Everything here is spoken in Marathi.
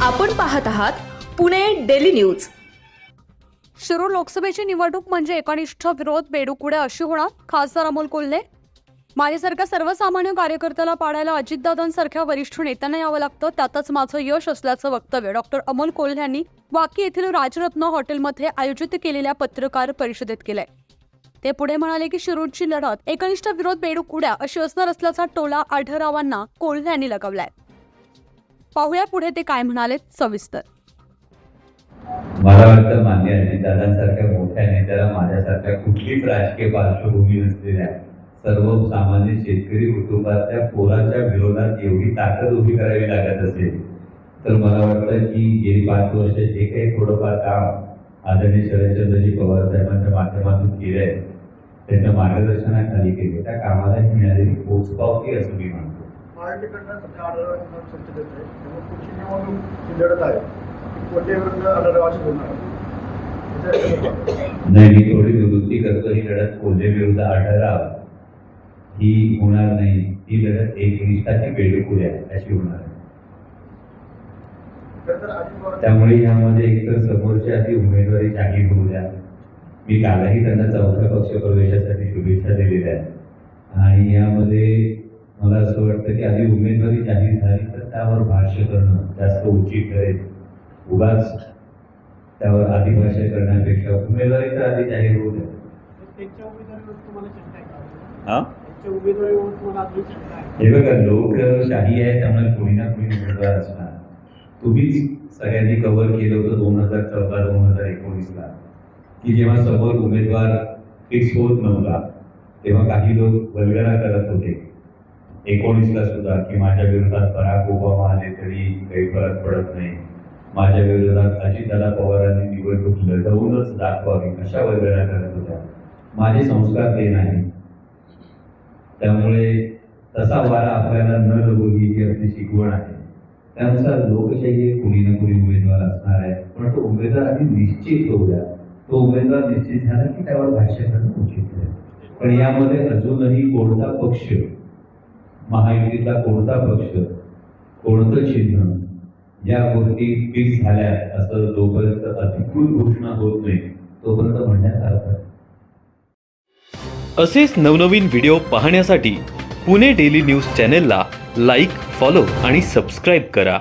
आपण पाहत आहात पुणे डेली न्यूज. शिरूर लोकसभेची निवडणूक म्हणजे एकनिष्ठ विरोध बेडुकुडे अशी होणार खासदार अमोल कोल्हे? माझ्यासारख्या सर्वसामान्य कार्यकर्त्याला पाडायला अजितदादांसारख्या वरिष्ठ नेत्यांना यावं लागतं त्यातच माझं यश असल्याचं वक्तव्य. डॉक्टर अमोल कोल्हे यांनी वाकी येथील राजरत्न हॉटेलमध्ये आयोजित केलेल्या पत्रकार परिषदेत केलंय. ते पुढे म्हणाले की शिरूरची लढत एकनिष्ठ विरोध बेडूक उड्या अशी असणार असल्याचा टोला आढळरावांना कोल्हे यांनी लगावलाय. पाहूया पुढे ते काय म्हणाले सविस्तर. मला वाटतं मान्य आहे दादांसारख्या मोठ्या नेत्याला माझ्यासारख्या कुठलीच राजकीय पार्श्वभूमी नसलेल्या सर्वसामान्य शेतकरी कुटुंबातल्या पोराच्या विरोधात एवढी ताकद उभी करावी लागत असेल तर मला वाटतं की गेली पाच वर्ष जे काही थोडंफार काम आदरणीय शरदचंद्रजी पवार साहेबांच्या माध्यमातून केलं आहे त्यांच्या मार्गदर्शनाखाली केले त्या कामाला ही मिळालेली पोचपावती असं मी म्हणतो. महाराष्ट्राकडनं सध्या आढळरावांना संच देत आहे. त्यामुळे पुढची निवडणूक जी लढत आहे ती कोणत्या विरुद्ध आढळरावाशी होणार आहे. त्याच्या- नाही मी थोडी दुरुस्ती करतो. ही लढत कोल्हे विरुद्ध आढळराव ही होणार नाही. ही लढत एक निष्ठाची बेडूपुढे आहे अशी होणार आहे त्यामुळे यामध्ये एकतर समोरच्या आधी उमेदवारी जाहीर होऊ मी कालही त्यांना चौथ्या पक्ष प्रवेशासाठी शुभेच्छा दिलेल्या आहेत. आणि यामध्ये मला असं वाटतं की आधी उमेदवारी जाहीर झाली तर त्यावर भाष्य करणं जास्त उचित ठरेल उगाच त्यावर आधी भाष्य करण्यापेक्षा उमेदवारी तर आधी जाहीर होऊ द्या. हा? हे बघा लोकशाही आहे त्यामुळे कोणी ना कोणी उमेदवार असणार. तुम्हीच सगळ्यांनी कव्हर केलं होतं दोन हजार चौदा दोन हजार एकोणीसला. की जेव्हा समोर उमेदवार फिक्स होत नव्हता तेव्हा काही लोक वल्गना करत होते. एकोणीसला सुद्धा की माझ्या विरोधात बराक ओबामा आले तरी काही फरक पडत नाही. माझ्या विरोधात अजितदादा पवारांनी निवडणूक लढवूनच दाखवावी अशा वगैरे करत होत्या. माझे संस्कार ते नाही. त्यामुळे तसा वारा आपल्याला न लगोगी ही आपली शिकवण आहे. त्यानुसार लोकशाही कुणी ना कुणी उमेदवार असणार आहे पण तो उमेदवार आधी निश्चित होऊ द्या. तो उमेदवार निश्चित झाला की त्यावर भाष्य करणं उचित आहे पण यामध्ये अजूनही कोणता पक्ष महायुतीतला कोणता पक्ष कोणतं चिन्ह या गोष्टी फिक्स झाल्या असं जोपर्यंत अधिकृत घोषणा होत नाही तोपर्यंत म्हणण्यात अर्थ आहे असेच नवनवीन व्हिडिओ पाहण्यासाठी पुणे डेली न्यूज चॅनेलला लाईक फॉलो आणि सबस्क्राईब करा.